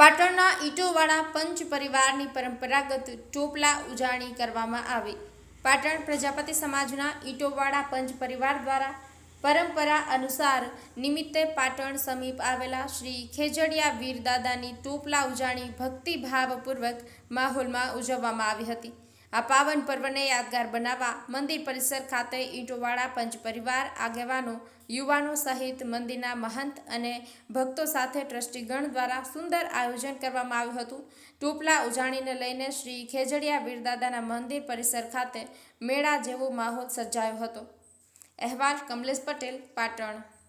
પાટણના ઈટોવાળા પંચ પરિવારની પરંપરાગત ટોપલા ઉજાણી કરવામાં આવી. પાટણ પ્રજાપતિ સમાજના ઈટોવાળા પંચ પરિવાર દ્વારા પરંપરા અનુસાર નિમિત્તે પાટણ સમીપ આવેલા શ્રી ખેજડિયા વીરદાદાની ટોપલા ઉજાણી ભક્તિભાવપૂર્વક માહોલમાં ઉજવવામાં આવી હતી. આ પાવન પર્વને યાદગાર બનાવવા મંદિર પરિસર ખાતે ઈંટોવાળા પંચ પરિવાર આગેવાનો, યુવાનો સહિત મંદિરના મહંત અને ભક્તો સાથે ટ્રસ્ટીગણ દ્વારા સુંદર આયોજન કરવામાં આવ્યું હતું. ટોપલા ઉજાણીને લઈને શ્રી ખેજડિયા વીરદાદાના મંદિર પરિસર ખાતે મેળા જેવો માહોલ સર્જાયો હતો. અહેવાલ કમલેશ પટેલ, પાટણ.